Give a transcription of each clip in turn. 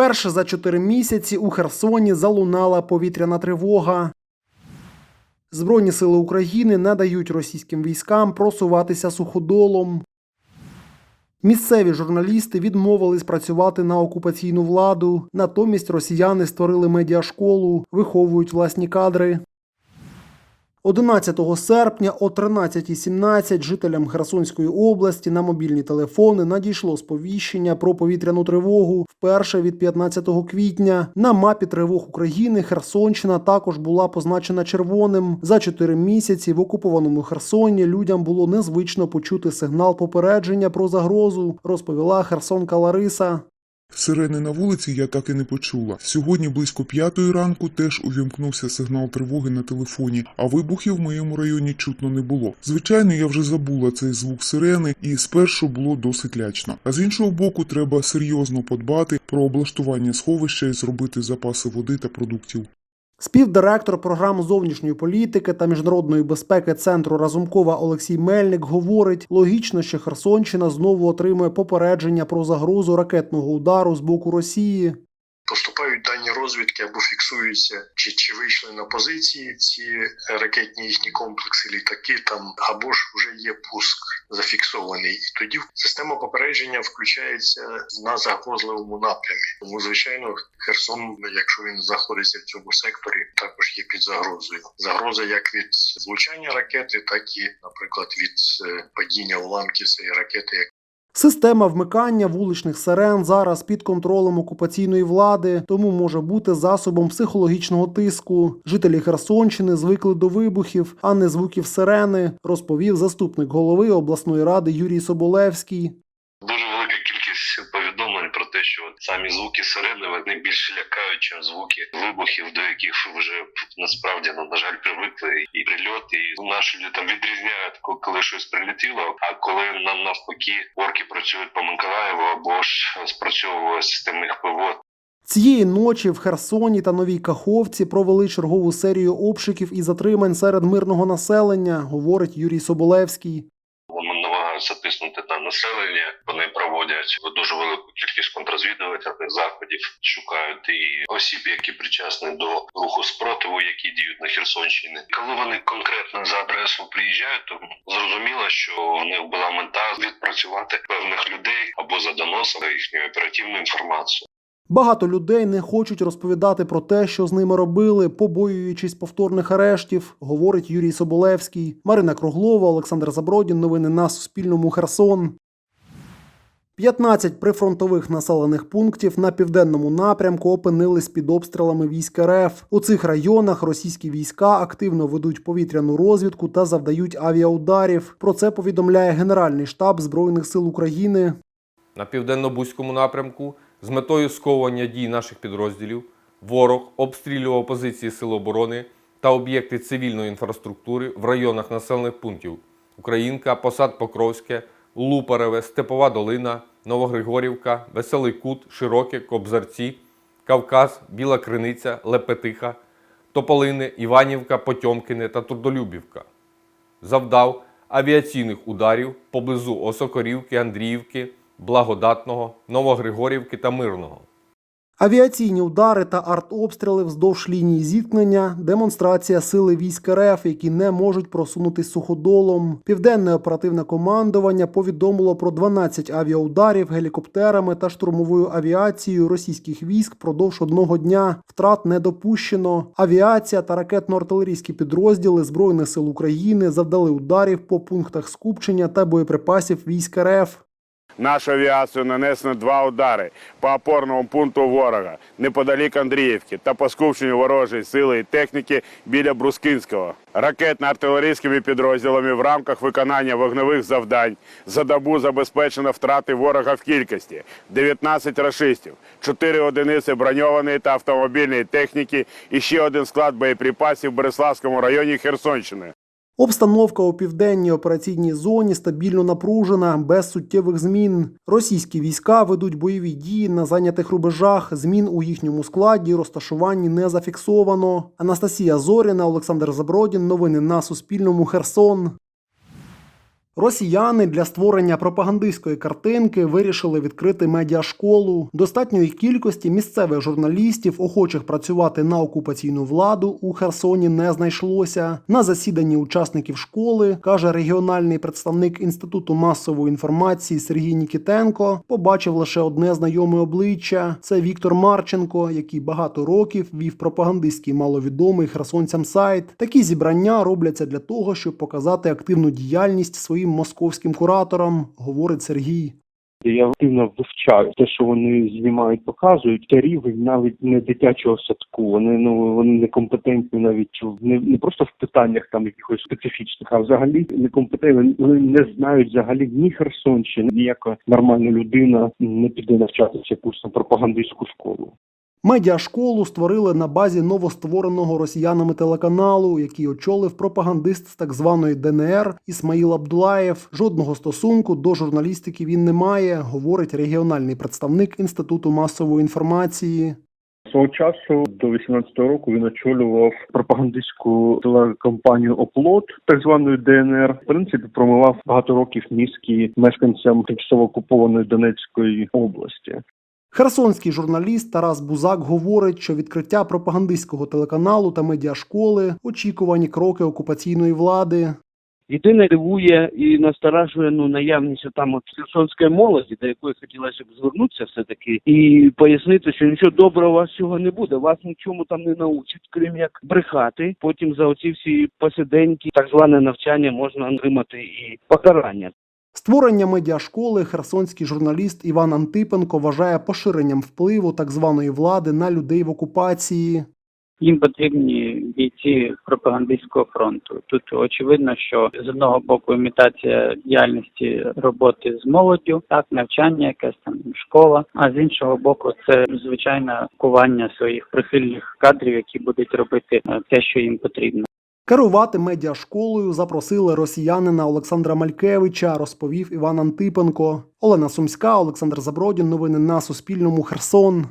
Вперше за чотири місяці у Херсоні залунала повітряна тривога. Збройні сили України не дають російським військам просуватися суходолом. Місцеві журналісти відмовились працювати на окупаційну владу. Натомість росіяни створили медіашколу, виховують власні кадри. 11 серпня о 13.17 жителям Херсонської області на мобільні телефони надійшло сповіщення про повітряну тривогу вперше від 15 квітня. На мапі тривог України Херсонщина також була позначена червоним. За 4 місяці в окупованому Херсоні людям було незвично почути сигнал попередження про загрозу, розповіла Херсонка Лариса. Сирени на вулиці я так і не почула. Сьогодні близько п'ятої ранку теж увімкнувся сигнал тривоги на телефоні, а вибухів в моєму районі чутно не було. Звичайно, я вже забула цей звук сирени, і спершу було досить лячно. А з іншого боку, треба серйозно подбати про облаштування сховища і зробити запаси води та продуктів. Співдиректор програм зовнішньої політики та міжнародної безпеки центру Разумкова Олексій Мельник говорить: логічно, що Херсонщина знову отримує попередження про загрозу ракетного удару з боку Росії. Поступають дані розвідки або фіксуються, чи, чи вийшли на позиції ці ракетні їхні комплекси, літаки там, або ж вже є пуск зафіксований. І тоді система попередження включається на загрозливому напрямі. Тому, звичайно, Херсон, якщо він знаходиться в цьому секторі, також є під загрозою. Загроза як від влучання ракети, так і, наприклад, від е, падіння уламків цієї ракети, Система вмикання вуличних сирен зараз під контролем окупаційної влади, тому може бути засобом психологічного тиску. Жителі Херсонщини звикли до вибухів, а не звуків сирени, розповів заступник голови обласної ради Юрій Соболевський. Дуже велика кількість те, що самі звуки сирени вони більше лякають, ніж звуки вибухів, до яких вже насправді ну, на жаль привикли і прильоти. І наші люди там відрізняють, коли щось прилетіло. А коли нам навпаки орки працюють по Миколаєву або ж спрацьовує система їх ПВО, Цієї ночі в Херсоні та Новій Каховці провели чергову серію обшуків і затримань серед мирного населення, говорить Юрій Соболевський. Вони намагаються тиснути на населення. Вони проводять дуже велику кількість контрозвідувальних заходів, шукають і осіб, які причасні до руху спротиву, які діють на Херсонщині. Коли вони конкретно за адресу приїжджають, то зрозуміло, що в них була мета відпрацювати певних людей або за доносом їхню оперативну інформацію. Багато людей не хочуть розповідати про те, що з ними робили, побоюючись повторних арештів, говорить Юрій Соболевський. Марина Круглова, Олександр Забродін. Новини на Суспільному. Херсон. 15 прифронтових населених пунктів на південному напрямку опинились під обстрілами військ РФ. У цих районах російські війська активно ведуть повітряну розвідку та завдають авіаударів. Про це повідомляє Генеральний штаб Збройних сил України. На південно-бузькому напрямку з метою сковування дій наших підрозділів ворог обстрілював позиції Сил оборони та об'єкти цивільної інфраструктури в районах населених пунктів Українка, Посад Покровське, Лупареве, Степова Долина, Новогригорівка, Веселий Кут, Широке, Кобзарці, Кавказ, Біла Криниця, Лепетиха, Тополине, Іванівка, Потьомкине та Трудолюбівка. Завдав авіаційних ударів поблизу Осокорівки, Андріївки, Благодатного, Новогригорівки та Мирного. Авіаційні удари та артобстріли вздовж лінії зіткнення, демонстрація сили військ РФ, які не можуть просунутись суходолом. Південне оперативне командування повідомило про 12 авіаударів гелікоптерами та штурмовою авіацією російських військ впродовж одного дня. Втрат не допущено. Авіація та ракетно-артилерійські підрозділи Збройних сил України завдали ударів по пунктах скупчення та боєприпасів військ РФ. Нашу авіацію нанесено два удари по опорному пункту ворога неподалік Андріївки та по скупченню ворожої сили і техніки біля Брускинського. Ракетно-артилерійськими підрозділами в рамках виконання вогневих завдань за добу забезпечено втрати ворога в кількості 19 рашистів, 4 одиниці броньованої та автомобільної техніки і ще один склад боєприпасів в Береславському районі Херсонщини. Обстановка у південній операційній зоні стабільно напружена, без суттєвих змін. Російські війська ведуть бойові дії на зайнятих рубежах. Змін у їхньому складі розташуванні не зафіксовано. Анастасія Зоріна, Олександр Забродін. Новини на Суспільному. Херсон. Росіяни для створення пропагандистської картинки вирішили відкрити медіашколу. Достатньої кількості місцевих журналістів, охочих працювати на окупаційну владу, у Херсоні не знайшлося. На засіданні учасників школи каже регіональний представник інституту масової інформації Сергій Нікітенко. Побачив лише одне знайоме обличчя: це Віктор Марченко, який багато років вів пропагандистський маловідомий херсонцям сайт. Такі зібрання робляться для того, щоб показати активну діяльність своїм московським кураторам, говорить Сергій. Я активно вивчаю те, що вони знімають, показують. Це рівень навіть не дитячого садку. Вони ну вони некомпетентні навіть не, не просто в питаннях там якихось специфічних, а взагалі некомпетентні. Вони не знають взагалі ні Херсонщини, ніяка нормальна людина не піде навчатися якусь там пропагандистську школу. Медіашколу створили на базі новоствореного росіянами телеканалу, який очолив пропагандист з так званої ДНР Ісмаїл Абдулаєв. Жодного стосунку до журналістики він не має, говорить регіональний представник інституту масової інформації. Свого часу до 18-го року він очолював пропагандистську телекомпанію Оплот, так званої ДНР. В принципі, промивав багато років мізки мешканцям тимчасово окупованої Донецької області. Херсонський журналіст Тарас Бузак говорить, що відкриття пропагандистського телеканалу та медіашколи очікувані кроки окупаційної влади. Єдине дивує і насторажує ну наявність там от херсонської молоді, до якої хотілося б звернутися все таки, і пояснити, що нічого доброго у цього не буде. Вас нічому там не научать, крім як брехати. Потім за оці всі посиденьки, так зване навчання можна отримати і покарання. Створення медіашколи херсонський журналіст Іван Антипенко вважає поширенням впливу так званої влади на людей в окупації. їм потрібні бійці пропагандистського фронту. Тут очевидно, що з одного боку імітація діяльності роботи з молоддю, так навчання, якась там школа. А з іншого боку, це звичайне кування своїх прихильних кадрів, які будуть робити е, те, що їм потрібно. Керувати медіашколою запросили росіянина Олександра Малькевича, розповів Іван Антипенко. Олена Сумська, Олександр Забродін. Новини на Суспільному. Херсон.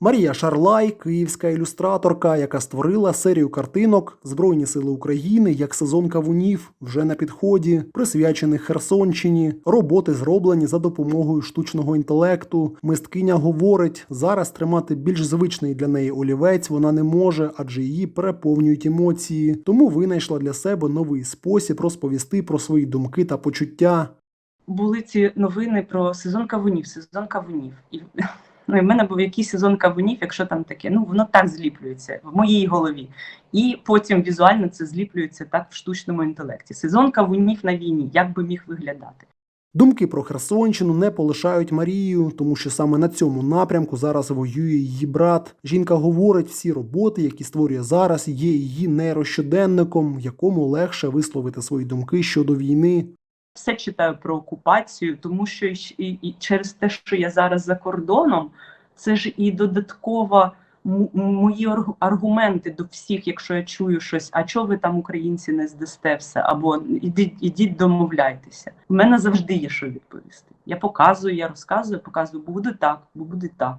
Марія Шарлай, київська ілюстраторка, яка створила серію картинок Збройні сили України як сезон кавунів вже на підході, присвячених Херсонщині. Роботи зроблені за допомогою штучного інтелекту. Мисткиня говорить, зараз тримати більш звичний для неї олівець вона не може, адже її переповнюють емоції. Тому винайшла для себе новий спосіб розповісти про свої думки та почуття. були ці новини про сезон кавунів, сезон кавунів. І, ну, і в мене був якийсь сезон кавунів, якщо там таке, ну воно так зліплюється в моїй голові. І потім візуально це зліплюється так в штучному інтелекті. Сезон кавунів на війні, як би міг виглядати. Думки про Херсонщину не полишають Марію, тому що саме на цьому напрямку зараз воює її брат. Жінка говорить, всі роботи, які створює зараз, є її нейрощоденником, якому легше висловити свої думки щодо війни. Все читаю про окупацію, тому що і, і, через те, що я зараз за кордоном, це ж і додаткова мої арг- аргументи до всіх, якщо я чую щось, а чого ви там українці не здасте все, або ідіть, ідіть домовляйтеся. У мене завжди є що відповісти. Я показую, я розказую, показую, бо буде так, бо буде так.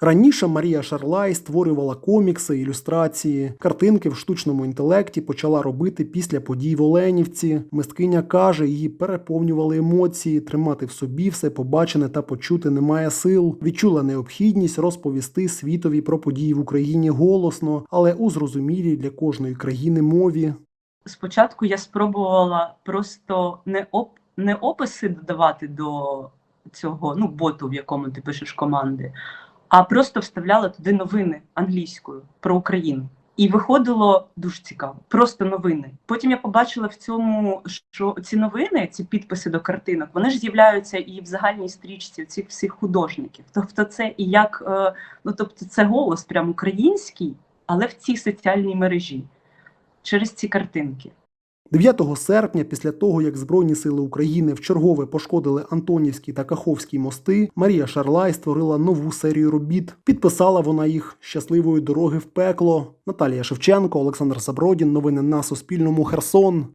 Раніше Марія Шарлай створювала комікси, ілюстрації, картинки в штучному інтелекті почала робити після подій в Оленівці. Мисткиня каже, її переповнювали емоції, тримати в собі все побачене та почути немає сил. Відчула необхідність розповісти світові про події в Україні голосно, але у зрозумілій для кожної країни мові. Спочатку я спробувала просто не оп, не описи додавати до цього ну, боту, в якому ти пишеш команди, а просто вставляла туди новини англійською про Україну. І виходило дуже цікаво, просто новини. Потім я побачила в цьому, що ці новини, ці підписи до картинок, вони ж з'являються і в загальній стрічці цих всіх художників. Тобто, це і як е, ну тобто, це голос прям український, але в цій соціальній мережі через ці картинки. 9 серпня, після того як Збройні сили України вчергове пошкодили Антонівський та Каховський мости, Марія Шарлай створила нову серію робіт. Підписала вона їх щасливої дороги в пекло. Наталія Шевченко, Олександр Забродін. Новини на Суспільному. Херсон.